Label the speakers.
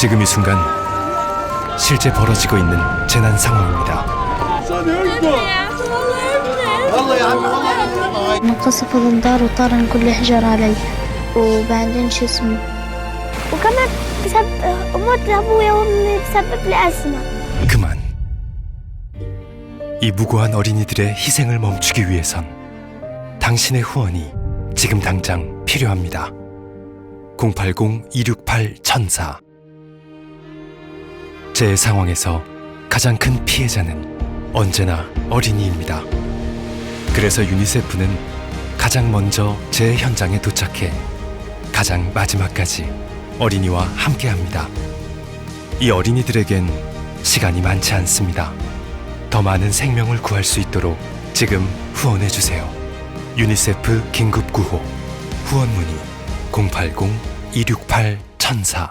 Speaker 1: 지금 이 순간 실제 벌어지고 있는 재난 상황입니다.
Speaker 2: انقصف الانذار وطار كل حجر علي وبعدين شو اسمه
Speaker 3: وكمان بسبب موت ابويا وامي بسبب الازمه
Speaker 1: 그만. 이 무고한 어린이들의 희생을 멈추기 위해선 당신의 후원이 지금 당장 필요합니다. 080-268-1004 제 상황에서 가장 큰 피해자는 언제나 어린이입니다. 그래서 유니세프는 가장 먼저 제 현장에 도착해 가장 마지막까지 어린이와 함께 합니다. 이 어린이들에겐 시간이 많지 않습니다. 더 많은 생명을 구할 수 있도록 지금 후원해 주세요. 유니세프 긴급 구호 후원 문의 080 268 1004